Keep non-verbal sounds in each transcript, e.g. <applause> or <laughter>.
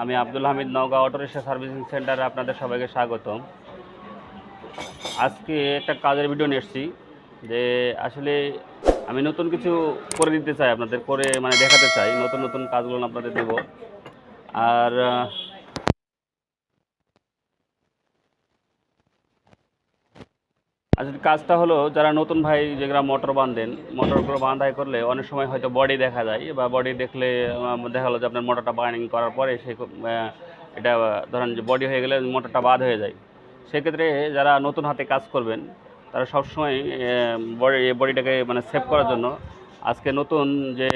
আমি Abdul Hamid Naogaon auto rickshaw servicing সেন্টারে আপনাদের সবাইকে স্বাগতম। আজকে একটা কাজের ভিডিও নিয়ে এসেছি যে আসলে আমি নতুন কিছু করে দিতে চাই আপনাদের, করে মানে দেখাতে চাই, নতুন নতুন কাজগুলো আপনাদের দেব। আর আসলে কাজটা হলো যারা নতুন ভাই যেগুলো মোটর বাঁধেন, মোটরগুলো বাঁধাই করলে অনেক সময় হয়তো বডি দেখা যায় বা বডি দেখলে দেখা গেলো যে আপনার মোটরটা বাইন্ডিং করার পরে সেই এটা, ধরেন যে বডি হয়ে গেলে মোটরটা বাদ হয়ে যায়। সেক্ষেত্রে যারা নতুন হাতে কাজ করবেন, তারা সবসময় বডি বডিটাকে মানে সেভ করার জন্য আজকে নতুন যে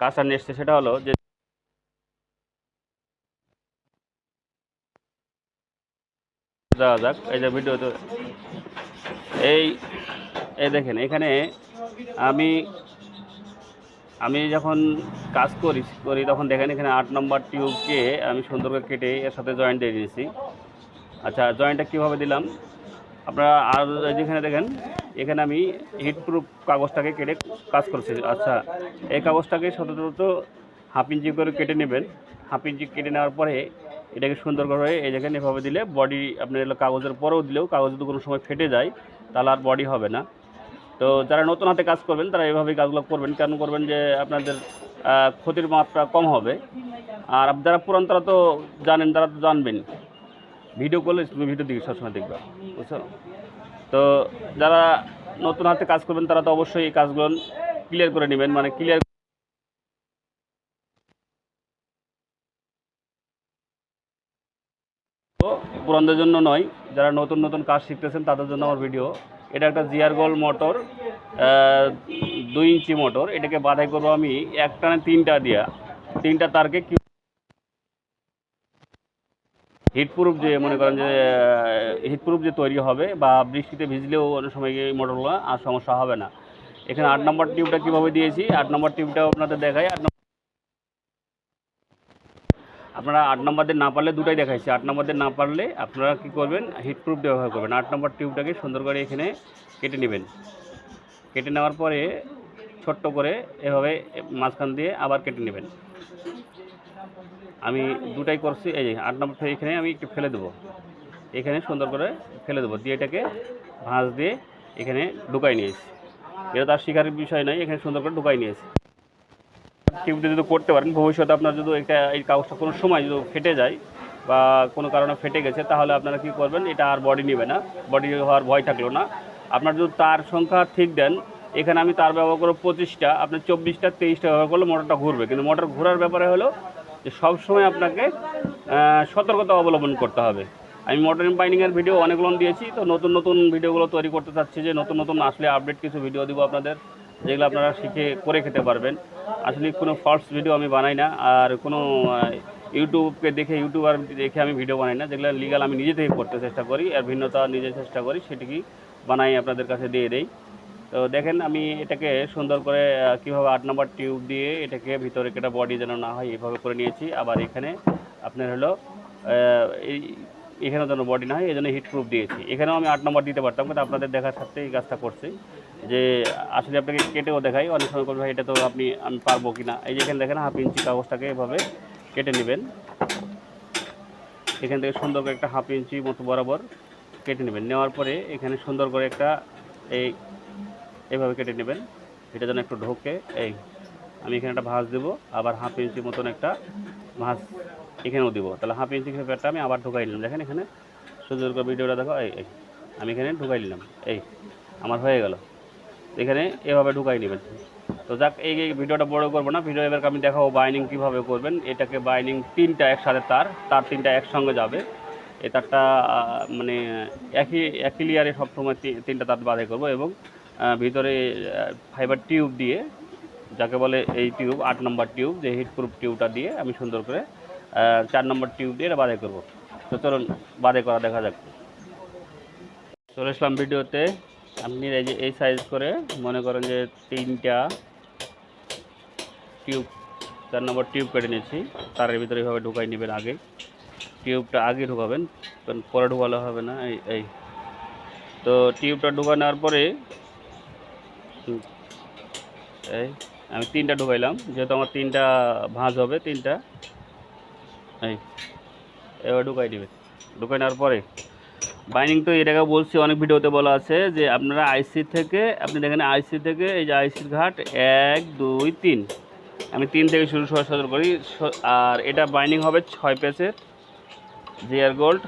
কাজটা নিয়ে সেটা হলো যে যাওয়া যাক, এই যে ভিডিও তো এই এই দেখেন, এখানে আমি আমি যখন কাজ করি করি তখন দেখেন এখানে আট নম্বর টিউবকে আমি সুন্দর করে কেটে এর সাথে জয়েন্ট দিয়ে দিয়েছি। আচ্ছা জয়েন্টটা কীভাবে দিলাম? আপনারা আর যেখানে দেখেন, এখানে আমি হিট প্রুফ কাগজটাকে কেটে কাজ করছি। আচ্ছা এই কাগজটাকে সাধারণত হাফ ইঞ্চি করে কেটে নেবেন। হাফ ইঞ্চি কেটে নেওয়ার পরে এটাকে সুন্দর করে এই যেখানে এভাবে দিলে বডি আপনার এলো কাগজের পরেও দিলেও কাগজ যদি কোনো সময় ফেটে যায়, তাহলে আর বডি হবে না। তো যারা নতুন হাতে কাজ করবেন, তারা এভাবেই কাজগুলো করবেন। কেন করবেন যে আপনাদের ক্ষতির মাত্রা কম হবে। আর যারা পুরান, তারা তো জানেন, তারা তো জানবেন। ভিডিও করলে তুমি ভিডিও দিকে সবসময় দেখবে। বুঝছ? তো যারা নতুন হাতে কাজ করবেন, তারা তো অবশ্যই এই কাজগুলো ক্লিয়ার করে নেবেন। মানে ক্লিয়ার পুরানদের জন্য নয়, যারা নতুন নতুন কাজ শিখতেছেন তাদের জন্য আমার ভিডিও এটা একটা জিয়ার গোল মোটর দুই ইঞ্চি মোটর। এটাকে বাধাই করব আমি এক টানে তিনটা দিয়া। তিনটা তারকে কি হিটপ্রুফ যে মনে করেন যে হিটপ্রুফ যে তৈরি হবে বা বৃষ্টিতে ভিজলেও অনেক সময় এই মোটরগুলো আর সমস্যা হবে না। এখানে আট নম্বর টিউবটা কীভাবে দিয়েছি? আট নম্বর টিউবটাও আপনাদের দেখাই। আট আপনারা আট নম্বর দিয়ে না পারলে দুটাই দেখাইছি। আট নম্বর দিয়ে না পারলে আপনারা কী করবেন? হিটপ্রুফ ব্যবহার করবেন। আট নম্বর টিউবটাকে সুন্দর করে এখানে কেটে নেবেন। কেটে নেওয়ার পরে ছোট্ট করে এভাবে মাঝখান দিয়ে আবার কেটে নেবেন। আমি দুটাই করছি, এই যে আট নম্বরটা এখানে আমি একটু ফেলে দেবো। এখানে সুন্দর করে ফেলে দেবো। দিয়ে এটাকে ভাঁজ দিয়ে এখানে ঢুকাই নিয়েছি। এটা তার শিকারের বিষয় নয়, এখানে সুন্দর করে ঢুকাই নিয়েছি। টিউব দিয়ে যদি করতে পারেন, ভবিষ্যতে আপনার যদি এটা এই কাগজটা কোনো সময় যদি ফেটে যায় বা কোনো কারণে ফেটে গেছে, তাহলে আপনারা কী করবেন, এটা আর বডি নেবে না। বডি হওয়ার ভয় থাকল না। আপনার যদি তার সংখ্যা ঠিক দেন, এখানে আমি তার ব্যবহার করব পঁচিশটা, আপনি চব্বিশটা, তেইশটা ব্যবহার করলে মোটরটা ঘুরবে। কিন্তু মোটর ঘোরার ব্যাপারে হলো যে সবসময় আপনাকে সতর্কতা অবলম্বন করতে হবে। আমি মডার্ন বাইনিংয়ের ভিডিও অনেকগুলো দিয়েছি, তো নতুন নতুন ভিডিওগুলো তৈরি করতে চাচ্ছি যে নতুন নতুন আসলে আপডেট কিছু ভিডিও দিব আপনাদের। যেগুলো আপনারা শিখে করে খেতে পারবেন। আসলে কোনো ফলস ভিডিও আমি বানাই না, আর কোনো ইউটিউবকে দেখে ইউটিউবার দেখে আমি ভিডিও বানাই না। যেগুলো লিগাল আমি নিজে থেকে করতে চেষ্টা করি, আর ভিন্নতা নিজে চেষ্টা করি, সেটিকেই বানাই আপনাদের কাছে দিয়ে দেই। তো দেখেন, আমি এটাকে সুন্দর করে কীভাবে আট নম্বর টিউব দিয়ে এটাকে ভিতরে কেটে বডি যেন না হয়, এইভাবে করে নিয়েছি। আবার এখানে আপনার হলো এই এখানেও যেন বডি না হয় এই জন্য হিট প্রুফ দিয়েছি। এখানেও আমি আট নম্বর দিতে পারতাম, কিন্তু আপনাদের দেখার সাথে এই কাজটা করছি। যে আসলে আপনাকে কেটেও দেখাই, অনেক সময় করবে এটা তো আপনি, আমি পারব কি না? এই যে এখানে দেখেন হাফ ইঞ্চি কাগজটাকে এভাবে কেটে নেবেন। এখান থেকে সুন্দর করে একটা হাফ ইঞ্চি মতো বরাবর কেটে নেবেন। নেওয়ার পরে এখানে সুন্দর করে একটা এই এভাবে কেটে নেবেন। এটা যেন একটু ঢোকে। এই, আমি এখানে একটা ভাঁজ দেবো। আবার হাফ ইঞ্চি মতন একটা ভাঁজ এখানেও দিব। তাহলে হাফ ইঞ্চি পেপারটা আমি আবার ঢুকাই নিলাম। দেখেন এখানে সুন্দর করে ভিডিওটা দেখো, এই এই, আমি এখানে ঢুকাই নিলাম। এই, আমার হয়ে গেল। এখানে এভাবে ঢুকাই নেবেন। তো যাক, এই ভিডিওটা বড় করব না। ভিডিও এবার আমি দেখাবো বাইনিং কীভাবে করবেন। এটাকে বাইনিং তিনটা একসাথে তার তার তিনটা একসঙ্গে যাবে। এ তারটা মানে একই একই লেয়ারে সবসময় তিনটা তার বাঁধাই করব এবং ভিতরে ফাইবার টিউব দিয়ে, যাকে বলে এই টিউব আট নম্বর টিউব যে হিটপ্রুফ টিউবটা দিয়ে আমি সুন্দর করে চার নম্বর টিউব দিয়ে এটা করব। তো চলুন বাঁধাই করা দেখা যাক। চলে আসলাম ভিডিওতে। আপনি এই যে, এই সাইজ করে মনে করেন যে তিনটা টিউব, চার নম্বর টিউব কেটে নিয়েছি। তারের ভিতরে এইভাবে ঢুকাই নেবেন আগে। টিউবটা আগে ঢুকাবেন, কারণ পরে ঢুকালে হবে না, এই এই। তো টিউবটা ঢুকা নেওয়ার পরে এই, আমি তিনটা ঢুকাইলাম। যেহেতু আমার তিনটা ভাঁজ হবে, তিনটা। এই এবার ঢুকাই দিবে। ঢুকাই নেওয়ার পরে বাইনিং তো আগে বলছি, অনেক ভিডিওতে বলা আছে যে আপনারা আইসি থেকে, আপনি দেখেন আইসি থেকে এই যে আইসির ঘাট এক, দুই, তিন। আমি তিন থেকে শুরু সহজ সদর করি। আর এটা বাইন্ডিং হবে ছয় পেজের জিয়ার গোল্ড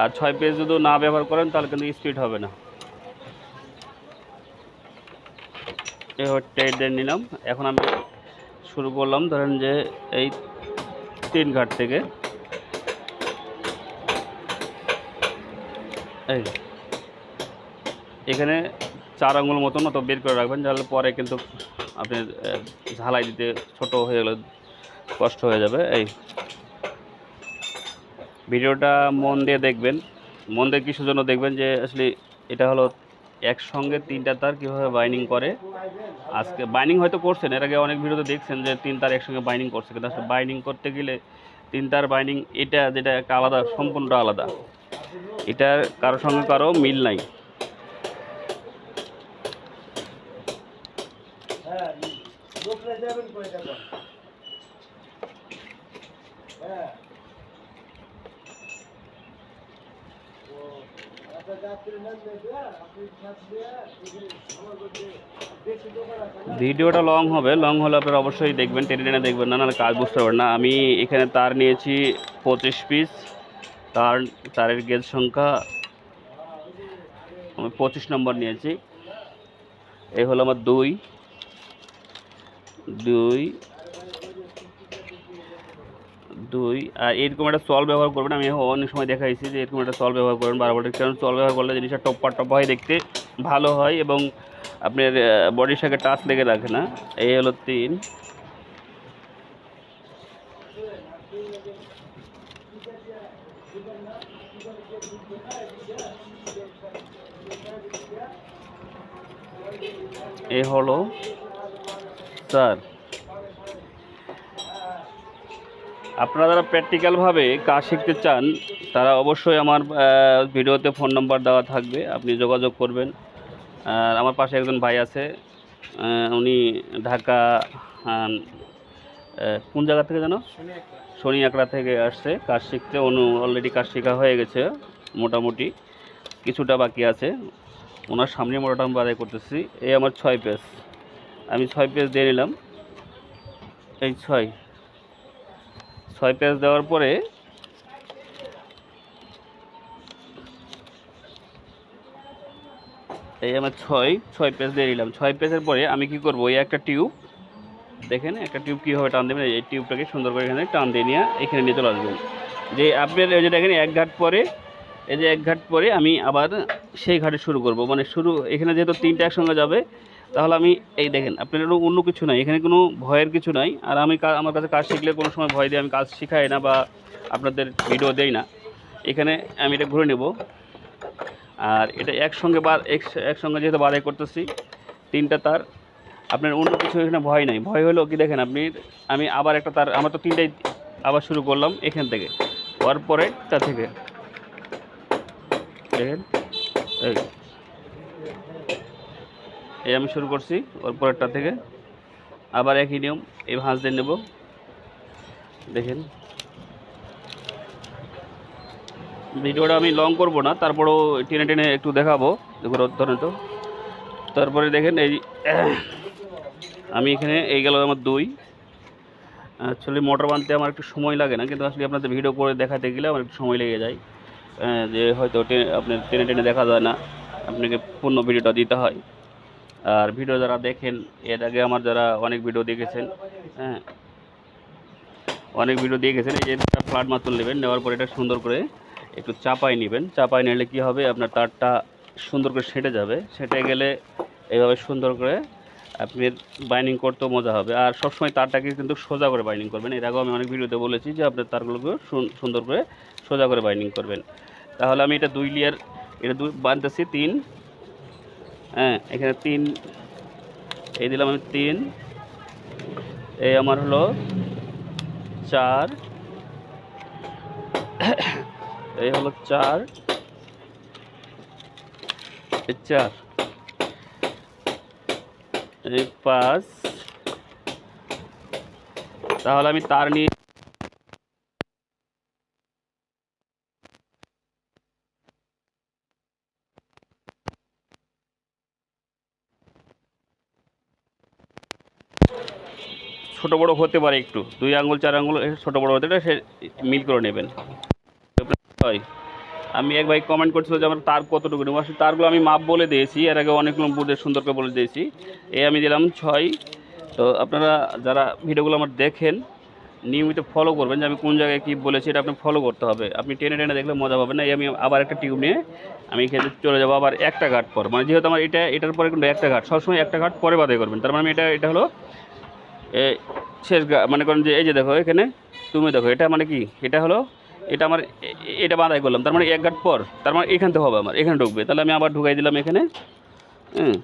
আর ছয় পেজ যদি না ব্যবহার করেন, তাহলে কিন্তু স্পিড হবে না। টেট দিয়ে নিলাম। এখন আমি শুরু করলাম। ধরেন যে এই তিন ঘাট থেকে। এই এখানে চার আঙুল মতন অত বের করে রাখবেন তাহলে পরে কিন্তু আপনি ঝালাই দিতে ছোট হয়ে গেলে কষ্ট হয়ে যাবে। এই। ভিডিওটা মন দিয়ে দেখবেন। মন দিয়ে কিসের জন্য দেখবেন যে, আসলে এটা হলো একসঙ্গে তিনটা তার কীভাবে বাইনিং করে? আজকে বাইনিং হয়তো করছেন, এর আগে অনেক ভিডিওতে দেখছেন যে তিন তার একসঙ্গে বাইনিং করছে, কিন্তু আসলে বাইনিং করতে গেলে তিন তার বাইনিং এটা যেটা একটা আলাদা, সম্পূর্ণটা আলাদা। এটার কারোর সঙ্গে কারও মিল নাই হ্যাঁ লোকরা যাবেন কই যাবেন হ্যাঁ ও আচ্ছা যাত্রী নাম দেখবে আপনি থাকবে আমার কাছে বেশি দোকান আছে না ভিডিওটা লং হবে লং হলে আপনারা অবশ্যই দেখবেন, টেনে টেনে দেখবেন, না নাহলে কাজ বুঝতে পারবেন না। আমি এখানে তার নিয়েছি পঁচিশ পিস তার, তারের গেজ সংখ্যা আমি পঁচিশ নম্বর নিয়েছি। এই হলো আমার দুই দুই দুই, আর এরকম একটা সল ব্যবহার করবেন, আমি অনেক সময় দেখাইছি যে এরকম একটা সল ব্যবহার করবেন বারো বারবার। কারণ সল ব্যবহার করলে জিনিসটা টপ্পা টপ্পা হয় দেখতে, ভালো হয় এবং আপনার বডির সাথে টাচ লেগে রাখে না। এই হলো তিন। এ হলো চার। আপনারা যারা প্র্যাকটিক্যালভাবে কাজ শিখতে চান, তারা অবশ্যই আমার ভিডিওতে ফোন নাম্বার দেওয়া থাকবে, আপনি যোগাযোগ করবেন। আর আমার পাশে একজন ভাই আছে উনি ঢাকা কোন জায়গা থেকে জানো? শনি আকড়া থেকে আসছে, কাজ শিখতে। অনু অলরেডি কাজ শেখা হয়ে গেছে, মোটামুটি। কিছুটা বাকি আছে। ওনার সামনে মোটাটা আমি বাদাই করতেছি। এই আমার ছয় পেজ। আমি ছয় পেজ দিয়ে নিলাম। এই ছয়। ছয় পেজ দেওয়ার পরে এই আমার ছয় ছয় পেজ দিয়ে নিলাম ছয় পেজের পরে আমি কি করব, এই একটা টিউব, দেখেন একটা টিউব কীভাবে টান দেবেন, এই টিউবটাকে সুন্দর করে এখানে টান দিয়ে নিয়ে এখানে নিয়ে চলে আসবেন। যে আপনার এই যে দেখেন, এক ঘাট পরে, এই যে এক ঘাট পরে আমি আবার সেই ঘাটে শুরু করব। মানে শুরু, এখানে যেহেতু তিনটা একসঙ্গে যাবে তাহলে আমি এই দেখেন, আপনার কোনো অন্য কিছু নাই, এখানে কোনো ভয়ের কিছু নাই। আর আমি আমার কাছে কাজ শিখলে কোনো সময় ভয় দিয়ে, আমি কাজ শিখাই না বা আপনাদের ভিডিও দেই না। এখানে আমি এটা ঘুরে নেব। আর এটা একসঙ্গে বার এক- একসঙ্গে যেহেতু বাধাই করতেছি, তিনটা তার। আপনার অন্য কিছু এখানে ভয় নাই। ভয় হলো কি দেখেন, আপনি, আমি আবার একটা তার, আমার তো তিনটাই আবার শুরু করলাম এখান থেকে। ওর পরে তা থেকে। দেখেন এই আমি শুরু করছি, ওর পরেরটা থেকে। আবার একই নিয়ম, এই ভাঁজ দিয়ে নেব। দেখেন। ভিডিওটা আমি লং করব না, তারপরেও টেনে টেনে একটু দেখাবো ধরেন তো। তারপরে দেখেন এই, আমি এখানে, এই গেল আমার দুই। অ্যাকচুয়ালি মোটর বানতে আমার একটু সময় লাগে না, কিন্তু আসলে আপনাদের ভিডিও করে দেখাতে গেলে আমার একটু সময় লেগে যায়। যে হয়তো আপনার টেনে টেনে দেখা যায় না, আপনাকে পূর্ণ ভিডিওটা দিতে হয়। আর ভিডিও যারা দেখেন, এর আগে আমার যারা অনেক ভিডিও দেখেছেন হ্যাঁ অনেক ভিডিও দেখেছেন, এই যে ফ্লাট মাত্র নেবেন, নেওয়ার পরে এটা সুন্দর করে একটু চাপাই নেবেন। চাপাই নিলে কি হবে, আপনার তারটা সুন্দর করে সেটে যাবে। সেটে গেলে এইভাবে সুন্দর করে আপনি বাইনিং করতেও মজা হবে। আর সবসময় তারটাকে কিন্তু সোজা করে বাইন্ডিং করবেন। এর আগেও আমি অনেক ভিডিওতে বলেছি যে আপনার তারগুলোকে সুন্দর করে সোজা করে বাইনিং করবেন। তাহলে আমি এটা দুই লেয়ার এটা দুই বানতেছি তিন হ্যাঁ এখানে তিন, এই দিলাম আমি তিন, এই আমার হলো চার, এই হলো চার, এই চার, এই পাঁচ, তাহলে আমি তার নিয়ে ছোটো বড়ো হতে পারে একটু। দুই আঙুল চার আঙুল ছোটো বড়ো হতে পারে সে মিল করে নেবেন। আমি এক ভাই কমেন্ট করছিল যে আমার তার কতটুকু নেব। আসলে তারগুলো আমি মাপ বলে দিয়েছি এর আগে অনেকগুলো বুধের সুন্দর করে বলে দিয়েছি। এই আমি দিলাম ছয়। তো আপনারা যারা ভিডিওগুলো আমার দেখেন নিয়মিত ফলো করবেন যে আমি কোন জায়গায় কী বলেছি এটা আপনি ফলো করতে হবে। আপনি টেনে টেনে দেখলে মজা পাবেন না। এই আমি আবার একটা টিউব নিয়ে আমি এখানে চলে যাব আবার একটা ঘাট পর। মানে যেহেতু আমার এটা এটার পরে কিন্তু একটা ঘাট সবসময় একটা ঘাট পরে বাদে করবেন। তার মানে আমি এটা এটা হলো এ, শেষ মানে করেন যে এই যে দেখো এখানে, তুমি দেখো, এটা মানে কি? এটা হলো, এটা আমার এটা বাঁধাই করলাম। তার মানে এক ঘাট পর, তার মানে এখান থেকে হবে আমার, এখানে ঢুকবে। তাহলে আমি আবার ঢুকাই দিলাম এখানে। হুম।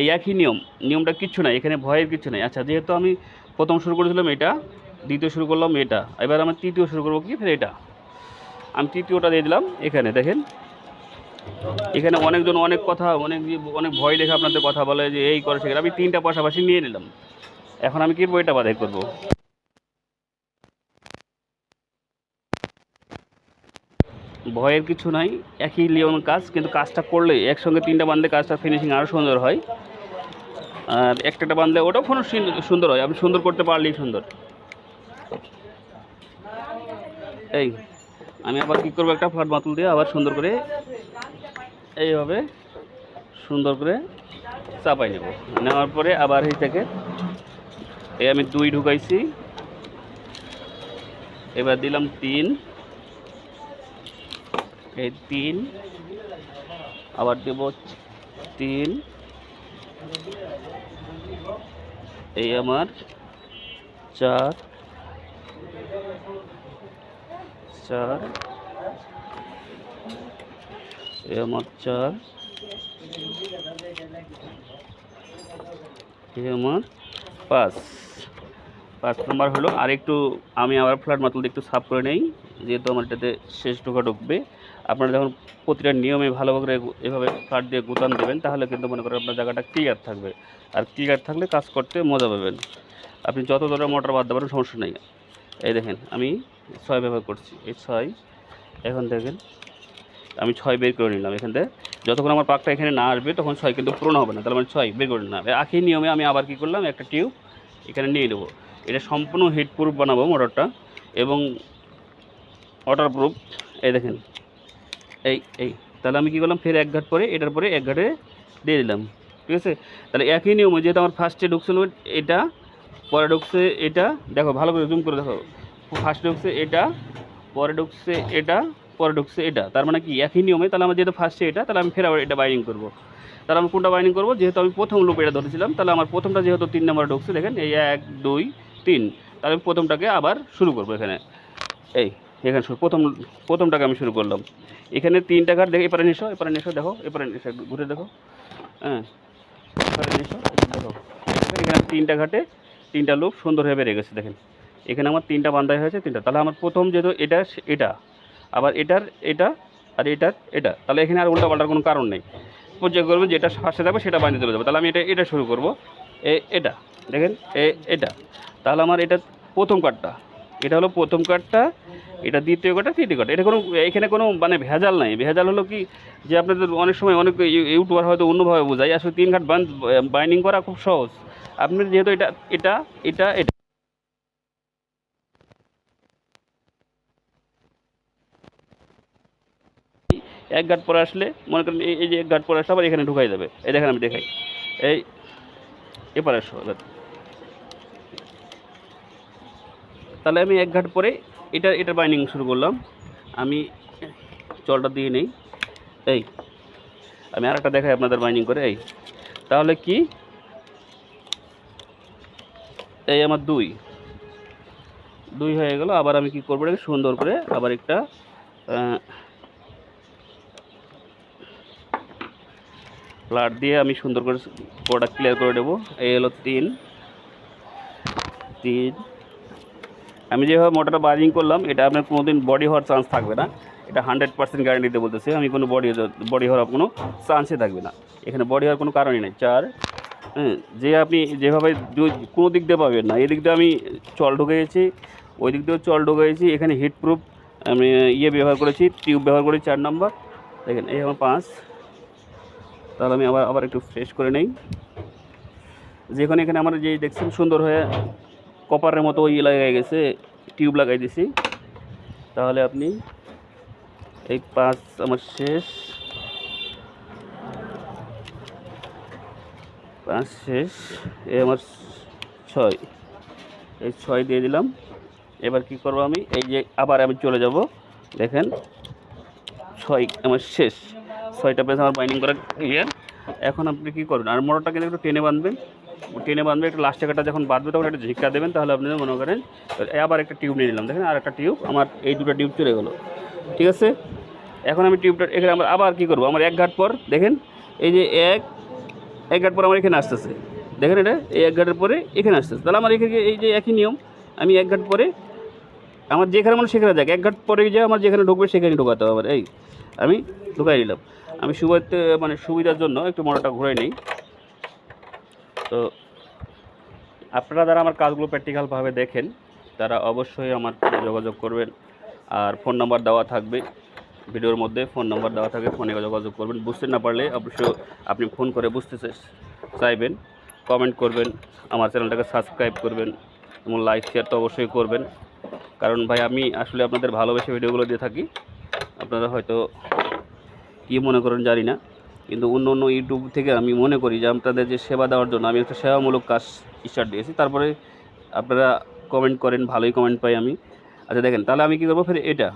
এই একই নিয়ম, নিয়মটা কিচ্ছু নাই, এখানে ভয়ের কিছু নাই। আচ্ছা যেহেতু আমি প্রথম শুরু করেছিলাম এটা, দ্বিতীয় শুরু করলাম এটা, এবার আমি তৃতীয় শুরু করব কি? ফের এটা। আমি তৃতীয়টা দিয়ে দিলাম, এখানে দেখেন। এখানে অনেকজন অনেক কথা, অনেক অনেক ভয় দেখে আপনাদের কথা বলে যে এই করে সেখানে। আমি তিনটা পাশাপাশি নিয়ে নিলাম। এখন আমি কি বইটা বাধাই করব? ভয়ের কিছু নাই, একই লিওন কাজ, কিন্তু কাজটা করলে একসঙ্গে তিনটা বাঁধলে কাজটা ফিনিশিং আরও সুন্দর হয়। আর একটা বাঁধলে ওটাও কোনো সুন্দর হয়, আপনি সুন্দর করতে পারলেই সুন্দর। এই, আমি আবার কী করব? একটা ফ্লাট বাতুল দিয়ে আবার সুন্দর করে এইভাবে সুন্দর করে চাপাই নেব। নেওয়ার পরে আবার এই থেকে এই আমি দুই ঢুকাইছি। এবার দিলাম তিন। এই তিন। আবার দেব তিন। এই আমার চার। চার। এই আমার চার। এই আমার পাঁচ। পাঁচ নম্বর হলো, আর একটু আমি আবার ফ্ল্যাট মাতুল দিয়ে একটু সাফ করে নেই, যেহেতু আমার এটাতে শেষ ঢোকা ঢুকবে। আপনারা যখন প্রতিটা নিয়মে ভালোভাবে এভাবে ফ্ল্যাট দিয়ে গুতান দেবেন, তাহলে কিন্তু মনে করেন আপনার জায়গাটা ক্লিয়ার থাকবে। আর ক্লিয়ার থাকলে কাজ করতে মজা পাবেন। আপনি যত ধরনের মোটর বাদ দেবেন, সমস্যা নেই। এই দেখেন, আমি ছয় ব্যবহার করছি। এই ছয়, এখন দেখেন। আমি ছয় বের করে নিলাম এখান থেকে। যতক্ষণ আমার পাকটা এখানে না আসবে, তখন ছয় কিন্তু পূরণ হবে না। তাহলে মানে ছয় বের করে নিলাম। একই নিয়মে আমি আবার কী করলাম? একটা টিউব এখানে নিয়ে নেব। এটা সম্পূর্ণ হিট প্রুফ বানাবো মোটরটা এবং ওয়াটার প্রুফ এই দেখেন। এই এই। তাহলে আমি কী করলাম? ফের এক ঘাট পরে, এটার পরে এক ঘাটে দিয়ে দিলাম। ঠিক আছে? তাহলে একই নিয়মে যেহেতু আমার ফার্স্টে ঢুকছিল এটা, পরে ঢুকছে এটা, দেখো ভালো করে জুম করে দেখো। ফার্স্টে ঢুকছে এটা, পরে ঢুকছে এটা পরে ঢুকছে এটা। তার মানে কি? একই নিয়মে তাহলে আমার যেহেতু ফার্স্টে এটা, তাহলে আমি ফের আবার এটা বাইন্ডিং করব। তাহলে আমি কোনটা বাইন্ডিং করব? যেহেতু আমি প্রথম লুপ এটা ধরেছিলাম, তাহলে আমার প্রথমটা যেহেতু তিন নম্বরে ঢুকছে, দেখেন, এই এক, দুই, তিন। তাহলে আমি প্রথমটাকে আবার শুরু করব এখানে। এই, এখানে প্রথম, প্রথমটাকে আমি শুরু করলাম। এখানে তিনটা ঘাট, দেখো এপারে নিশো এপারে নিশো দেখো, এপারে নিশো ঘুরে দেখো। হ্যাঁ নিশো দেখো। এখানে তিনটা ঘাটে তিনটা লুপ সুন্দরভাবে গেছে, দেখেন। এখানে আমার তিনটা বান্ধাই হয়েছে, তিনটা। তাহলে আমার প্রথম যেহেতু এটা এটা। আবার এটার, এটা আর এটার, এটা। তাহলে এখানে আর উল্টা পাল্টার কোনো কারণ নেই। পর্যায়ে করব যেটা ফার্স্টে থাকবে সেটা বানিয়ে চলে যাবে তাহলে আমি এটা এটা শুরু করব। এ, এটা, দেখেন, এ, এটা। তাহলে আমার এটা প্রথম কার্ডটা। এটা হলো প্রথম কার্ডটা, এটা দ্বিতীয় কার্ডটা, তৃতীয় কার্ড এটা কোনো, এখানে কোনো মানে ভেজাল নাই। ভেজাল হলো কি যে আপনাদের অনেক সময় অনেক ইউ- ইউটিউবার হয়তো অন্যভাবে বোঝায়, আসলে তিন ঘাট বাইন্ডিং করা খুব সহজ। আপনি যেহেতু এটা এটা এটা এটা। এক ঘাট পরে আসলে, মনে করেন এই যে এক ঘাট পরে আসলে আবার এখানে ঢুকাই যাবে এই দেখেন আমি দেখাই। এই, এপারে আসো তাহলে আমি এক ঘাট পরে এটা এটা বাইন্ডিং শুরু করলাম। আমি জলটা দিয়ে নেই। এই, আমি আর একটা দেখাই আপনাদের বাইন্ডিং করে। এই, তাহলে কি? এই আমার দুই। দুই হয়ে গেল, আবার আমি কি করব সুন্দর করে আবার একটা ফ্লাট দিয়ে আমি সুন্দর করে প্রোডাক্ট ক্লিয়ার করে দেবো এই হলো তিন। তিন। আমি যেভাবে মোটরটা বাজিং করলাম, এটা আপনার কোনো দিন বডি হওয়ার চান্স থাকবে না। এটা হান্ড্রেড পার্সেন্ট গ্যারান্টিতে বলতেছি। আমি কোনো বডি বডি হওয়ার কোনো চান্সই থাকবে না। এখানে বডি হওয়ার কোনো কারণই নেই। চার। হ্যাঁ যে আপনি যেভাবে কোনো দিক দিয়ে পাবেন না। এদিক দিয়ে আমি চল ঢুকে গেছি ওই দিক দিয়েও চল ঢুকে গেছি এখানে হিট প্রুফ আমি ইয়ে ব্যবহার করেছি টিউব ব্যবহার করেছি, চার নম্বর দেখেন, এই আমার পাঁচ। তাহলে আমি আবার আবার একটু ফ্রেশ করে নেই। যেখানে এখানে আমার যে দেখছেন সুন্দর হয়ে কপারের মতো ওই লাগাই গেছে টিউব লাগাই দিছি। তাহলে আপনি এই পাঁচ আমার শেষ। পাঁচ শেষ, এই আমার ছয়। এই ছয় দিয়ে দিলাম। এবার কি করব আমি? এই যে আবার আমি চলে যাব। দেখেন, ছয় আমার শেষ। ছয়টা পেজ আমার বাইন্ডিং করা ক্লিয়ার এখন আপনি কী করবেন? আর মোটরটা কিন্তু একটু টেনে বাঁধবেন। টেনে বাঁধবে, একটু লাস্ট টাকাটা যখন বাঁধবে তখন একটা ঝিক্কা দেবেন, তাহলে আপনি মনে করেন আবার একটা টিউব নিয়ে নিলাম। দেখেন আর একটা টিউব আমার এই দুটো টিউব চলে গেলো। ঠিক আছে? এখন আমি টিউবটা এখানে আমার আবার কী করব? আমার এক ঘাট পর, দেখেন, এই যে এক এক ঘাট পর আমার এখানে আসতেছে। দেখেন এটা, এই এক ঘাটের পরে এখানে আসতেছে। তাহলে আমার এখানে এই যে একই নিয়ম, আমি এক ঘাট পরে, আমার যেখানে মানে সেখানে যাক। এক ঘাট পরে যে আমার যেখানে ঢুকবে সেখানে ঢোকাতে হবে এই, আমি ঢুকাই নিলাম। আমি সুবিধা মানে সুবিধার জন্য একটু মোটরটা ঘুরাই নিই। তো আপনারা যারা আমার কাজগুলো প্র্যাকটিক্যালভাবে দেখেন, তারা অবশ্যই আমার যোগাযোগ করবেন। আর ফোন নাম্বার দেওয়া থাকবে, ভিডিওর মধ্যে ফোন নাম্বার দেওয়া থাকে ফোনে যোগাযোগ করবেন। বুঝতে না পারলে অবশ্যই আপনি ফোন করে বুঝতে চাইবেন, কমেন্ট করবেন, আমার চ্যানেলটাকে সাবস্ক্রাইব করবেন, এবং লাইক, শেয়ার তো অবশ্যই করবেন। কারণ ভাই, আমি আসলে আপনাদের ভালোবেসে ভিডিওগুলো দিয়ে থাকি। আপনারা হয়তো কী মনে করেন জানি না। কিন্তু অন্য অন্য ইউটিউব থেকে আমি মনে করি যে আপনাদের যে সেবা দেওয়ার জন্য আমি একটা সেবামূলক কাজ স্টার্ট দিয়েছি। তারপরে আপনারা কমেন্ট করেন, ভালোই কমেন্ট পাই আমি। আচ্ছা দেখেন, তাহলে আমি কী করব? ফের এটা।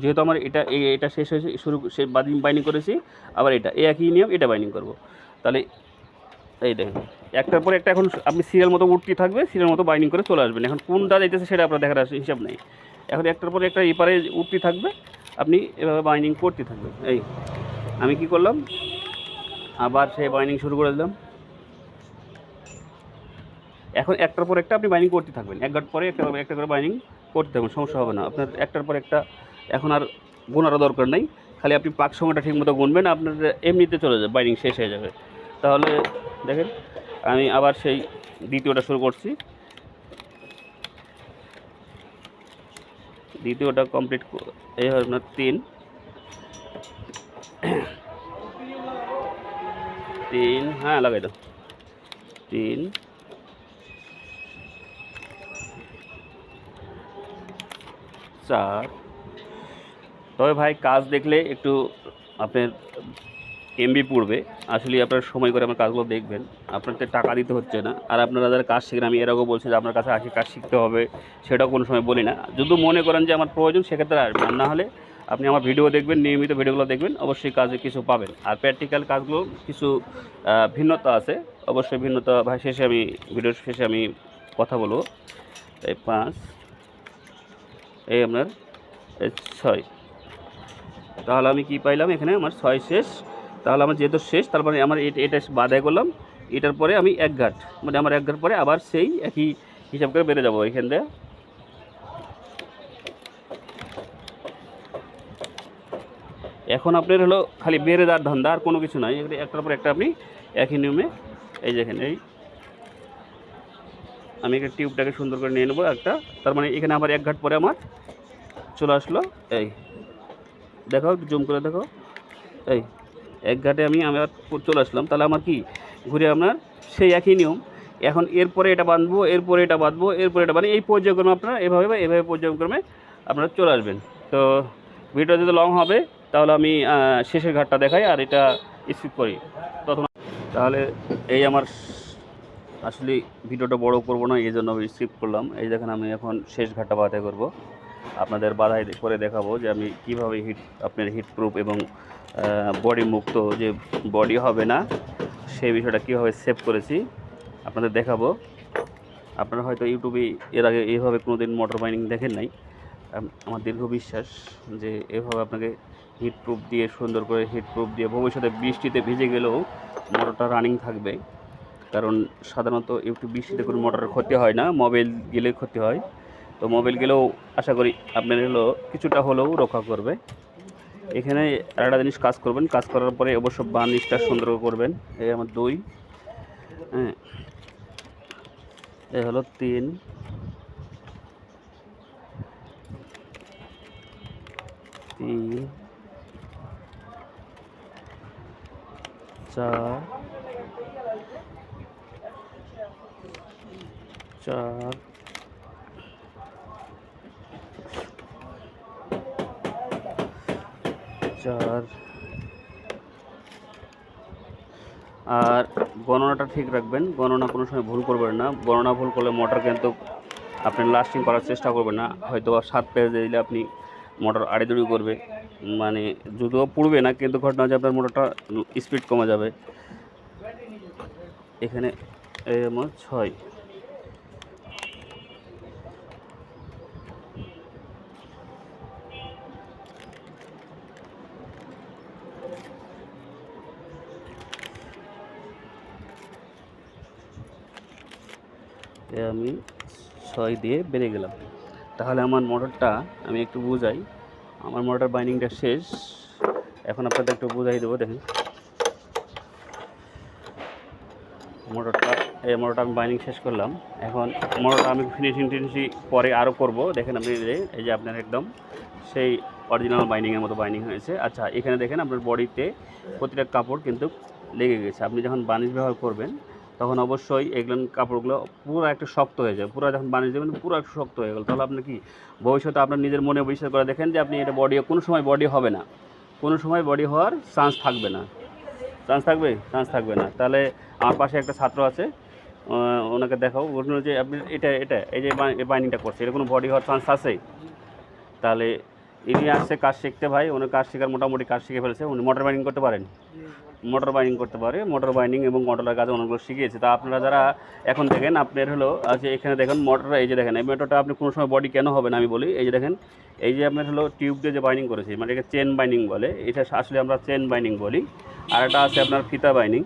যেহেতু আমার এটা এটা শেষ হয়েছে, শুরু সে বাইনিং করেছি, আবার এটা, এই একই নিয়ম, এটা বাইনিং করব। তাহলে এই দেখেন, একটার পর একটা এখন আপনি সিরিয়াল মতো উঠতে থাকবে সিরিয়াল মতো বাইনিং করে চলে আসবেন। এখন কোনটা যাইতেছে সেটা আপনার দেখার হিসাব নেই। এখন একটার পর একটা এপারে উঠতে থাকবে, আপনি এভাবে বাইনিং করতে থাকবেন। এই আমি কি করলাম? আবার সেই বাইন্ডিং শুরু করে দিলাম। এখন একটার পর একটা আপনি বাইন্ডিং করতে থাকবেন। এক ঘাট পরে একটা একটা করে বাইন্ডিং করতে থাকবেন, সমস্যা হবে না। আপনার একটার পর একটা এখন আর গোনারও দরকার নেই। খালি আপনি পাক সময়টা ঠিক মতো গুনবেন, আপনার এমনিতে চলে যাবে বাইন্ডিং শেষ হয়ে যাবে। তাহলে দেখেন, আমি আবার সেই দ্বিতীয়টা শুরু করছি। দ্বিতীয়টা কমপ্লিট এই হয় আপনার তিন। <clears throat> তিন হ্যাঁ লাগাই দাও। তিন। চার। তবে ভাই, কাজ দেখলে একটু আপনার এমবি পড়বে। আসলে আপনার সময় করে আমার কাজগুলো দেখবেন। আপনাকে টাকা দিতে হচ্ছে না। আর আপনারা যারা কাজ শিখেন, আমি এর বলছি যে আপনার কাছে আসে কাজ শিখতে হবে, সেটাও কোনো সময় বলি না। যদি মনে করেন যে আমার প্রয়োজন, সেক্ষেত্রে আর না হলে আপনি আমার ভিডিও দেখবেন, নিয়মিত ভিডিওগুলো দেখবেন, অবশ্যই কাজে কিছু পাবেন। আর প্র্যাকটিক্যাল কাজগুলো কিছু ভিন্নতা আছে, অবশ্যই ভিন্নতা, ভাই, শেষে আমি ভিডিওর শেষে আমি কথা বলব। এই পাঁচ, এই আপনার ছয়। তাহলে আমি কি পাইলাম এখানে? আমার ছয় শেষ। তাহলে আমার যেহেতু শেষ, তারপরে আমার এটা বাধাই করলাম এটার পরে আমি এক ঘাট মানে আমার এক ঘাট পরে আবার সেই একই হিসাব করে বেড়ে যাব এখান থেকে এখন আপনার হলো খালি বেড়ে দেওয়ার ধান্দা, আর কোনো কিছু নাই। এগুলো একটার পর একটা আপনি একই নিয়মে, এই দেখেন, এই আমি একটা টিউবটাকে সুন্দর করে নিয়ে নেব একটা। তার মানে এখানে আবার এক ঘাট পরে আমার চলে আসলো, এই দেখো, একটু জুম করে দেখো, এই এক ঘাটে আমি আবার চলে আসলাম। তাহলে আমার কি? ঘুরে আপনার সেই একই নিয়ম। এখন এরপরে এটা বাঁধবো, এরপরে এটা বাঁধবো, এরপরে এটা মানে এই পর্যায়ক্রমে আপনারা এভাবে বা এভাবে পর্যায়ক্রমে আপনারা চলে আসবেন। তো ভিডিও যদি লং হবে তাহলে আমি শেষের ঘাটটা দেখাই আর এটা স্কিপ করি। তখন তাহলে এই আমার আসলে ভিডিওটা বড় করব না, এই জন্য আমি স্কিপ করলাম। এই দেখেন, আমি এখন শেষ ঘাটটা বাধাই করব। আপনাদের বাধাই করে দেখাবো যে আমি কীভাবে হিট আপনার হিট প্রুফ এবং বডি মুক্ত যে বডি হবে না, সেই বিষয়টা কীভাবে সেভ করেছি, আপনাদের দেখাবো। আপনারা হয়তো ইউটিউবে এর আগে এইভাবে কোনো দিন মোটর বাইনিং দেখেন নাই। আমার দীর্ঘ বিশ্বাস যে এভাবে আপনাকে হিট প্রুফ দিয়ে, সুন্দর করে হিট প্রুফ দিয়ে ভবিষ্যতে বৃষ্টিতে ভিজে গেলেও মোটরটা রানিং থাকবে। কারণ সাধারণত একটু বৃষ্টিতে কোনো মোটরের ক্ষতি হয় না মোবাইল গেলে ক্ষতি হয়। তো মোবাইল গেলেও আশা করি আপনার হলো কিছুটা হলেও রক্ষা করবে। এখানে আরেকটা জিনিস কাজ করবেন, কাজ করার পরে অবশ্য বার্নিশটা সুন্দর করে করবেন। এই আমার দুই। হ্যাঁ। এই হলো তিন। তিন। চার চার। চার। আর গণনাটা ঠিক রাখবেন, গণনা কোনো সময় ভুল করবেন না। গণনা ভুল করলে মোটর কিন্তু আপনি লাস্টিং করার চেষ্টা করবেন না। হয়তো সাত পেজ দিলে আপনি মোটর আড়িদড়ি করবে। মানে যদিও পুড়বে না, কিন্তু ঘটনা হচ্ছে আপনার মোটরটা স্পিড কমে যাবে। এখানে আমার ছয়। আমি ছয় দিয়ে বেড়ে গেলাম। তাহলে আমার মোটরটা আমি একটু বুঝাই। আমার মোটর বাইন্ডিংটা শেষ। এখন আপনাদের একটু বুঝাই দেবো, দেখেন। মোটরটা এই মোটরটা আমি বাইন্ডিং শেষ করলাম। এখন মোটরটা আমি ফিনিশিং টিনিশিং পরে আরও করব। দেখেন আপনি এই যে- আপনার একদম সেই অরিজিনাল বাইন্ডিংয়ের মতো বাইন্ডিং হয়েছে। আচ্ছা এখানে দেখেন আপনার বডিতে প্রতিটা কাপড় কিন্তু লেগে গেছে। আপনি যখন বানিশ ব্যবহার করবেন তখন অবশ্যই এগুলো কাপড়গুলো পুরো একটা শক্ত হয়ে যায় পুরো যখন বানিশ দেবেন, পুরো একটু শক্ত হয়ে গেল। তাহলে আপনি কি, ভবিষ্যতে আপনার নিজের মনে বিশ্বাস করে দেখেন যে আপনি এটা বডি কোনো সময় বডি হবে না। কোনো সময় বডি হওয়ার চান্স থাকবে না। চান্স থাকবে? চান্স থাকবে না। তাহলে আমার পাশে একটা ছাত্র আছে ওনাকে দেখাও। বলুন যে, আপনি এটা এটা, এই যে বাইনিংটা করছে এটা কোনো বডি হওয়ার চান্স আছে? তাহলে ইনি আসছে কাজ শিখতে ভাই ওনার কাজ শেখার, মোটামুটি কাজ শিখে ফেলেছে। উনি মোটর বাইনিং করতে পারেন। মোটর বাইনিং করতে পারে মোটর বাইনিং এবং মোটরের কাজে অনেকগুলো শিখিয়েছে। তা আপনারা যারা এখন দেখেন, আপনার হলো আছে এখানে দেখেন মোটর এই যে দেখেন, এই মোটরটা আপনি কোনো সময় বডি কেন হবে না আমি বলি, এই যে দেখেন, এই যে আপনার হলো টিউব দিয়ে যে বাইনিং করেছি মানে এটা চেন বাইনিং বলে, এটা আসলে আমরা চেন বাইনিং বলি। আর এটা আছে আপনার ফিতা বাইনিং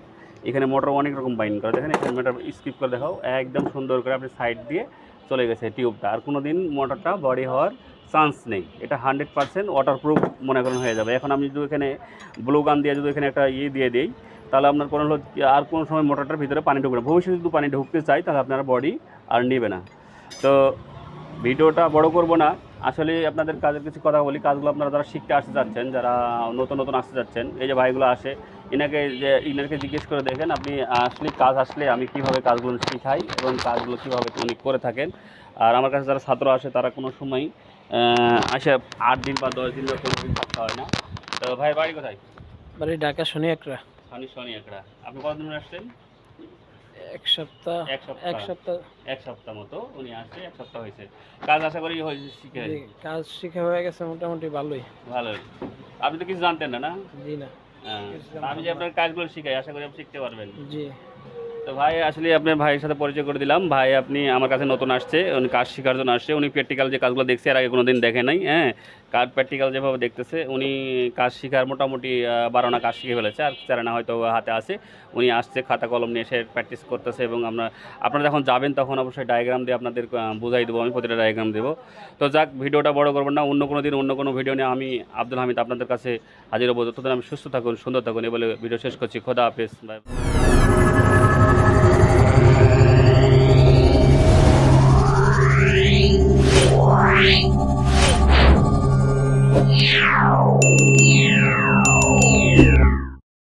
এখানে মোটর অনেক রকম বাইনিং করা। দেখেন, এখানে মোটর স্কিপ করে দেখাও, একদম সুন্দর করে আপনি সাইড দিয়ে চলে গেছে টিউবটা আর কোনো দিন মোটরটা বডি হওয়ার চান্স নেই। এটা হান্ড্রেড পার্সেন্ট ওয়াটারপ্রুফ মনে করেন হয়ে যাবে। এখন আমি যদি এখানে ব্লু গান দিয়ে যদি এখানে একটা ইয়ে দিয়ে দিই, তাহলে আপনার কোনো হলো আর কোনো সময় মোটরটার ভিতরে পানি ঢুকবে না। ভবিষ্যতে যদি পানি ঢুকতে চাই, তাহলে আপনার বডি আর নেবে না। তো ভিডিওটা বড় করব না। আসলে আপনাদের কাজের কিছু কথা বলি। কাজগুলো আপনারা যারা শিখতে আসতে যাচ্ছেন, যারা নতুন নতুন আসতে যাচ্ছেন, এই যে ভাইগুলো আসে ইনাকে যে ইনাকে জিজ্ঞেস করে দেখেন আপনি আসলে কাজ আসলে আমি কীভাবে কাজগুলো শিখাই এবং কাজগুলো কীভাবে উনি করে থাকেন। আর আমার কাছে যারা ছাত্র আসে, তারা কোনো সময় আসে আট দিন বা দশ দিন বা কোনো দিন থাকতে হয় না। তো ভাই বাড়ি কোথায়? বাড়ি ঢাকা শনি একটা শনি শনি একড়া আপনি কতদিন আসছেন? এক সপ্তাহ এক সপ্তাহ। এক সপ্তাহ। এক সপ্তাহ মতো উনি আসছে এক সপ্তাহ হয়েছে। কাজ আশা করি হয়েছে শিখে কাজ শিখা হয়ে গেছে মোটামুটি ভালোই। ভালো আপনি তো কিছু জানতেন না না? জি না। হ্যাঁ। আমি যে আপনার কাজগুলো শিখাই আশা করি আপনি শিখতে পারবেন। জি। তো ভাই, আসলে আপনার ভাইয়ের সাথে পরিচয় করে দিলাম। ভাই, আপনি আমার কাছে নতুন আসছে, উনি কাজ শেখার জন্য আসছে। উনি প্র্যাকটিক্যাল যে কাজগুলো দেখছে আর আগে কোনো দিন দেখে নাই হ্যাঁ? কাজ প্র্যাকটিক্যাল যেভাবে দেখতেছে, উনি কাজ শেখার মোটামুটি বারোনা কাজ শিখে ফেলেছে, আর চারানা হয়তো হাতে আছে। উনি আসছে, খাতা কলম নিয়ে এসে প্র্যাকটিস করতেছে এবং আমরা, আপনারা যখন যাবেন তখন অবশ্যই ডায়াগ্রাম দিয়ে আপনাদের বুঝাই দেবো, আমি প্রতিটা ডায়াগ্রাম দেবো। তো যাক, ভিডিওটা বড় করবেন না, অন্য কোনো দিন অন্য কোনো ভিডিও নিয়ে আমি আব্দুল হামিদ আপনাদের কাছে হাজির হব। ততদিন আমি সুস্থ থাকুন, সুন্দর থাকুন, এ বলে ভিডিও শেষ করছি। খোদা হাফেজ বাই Yeah.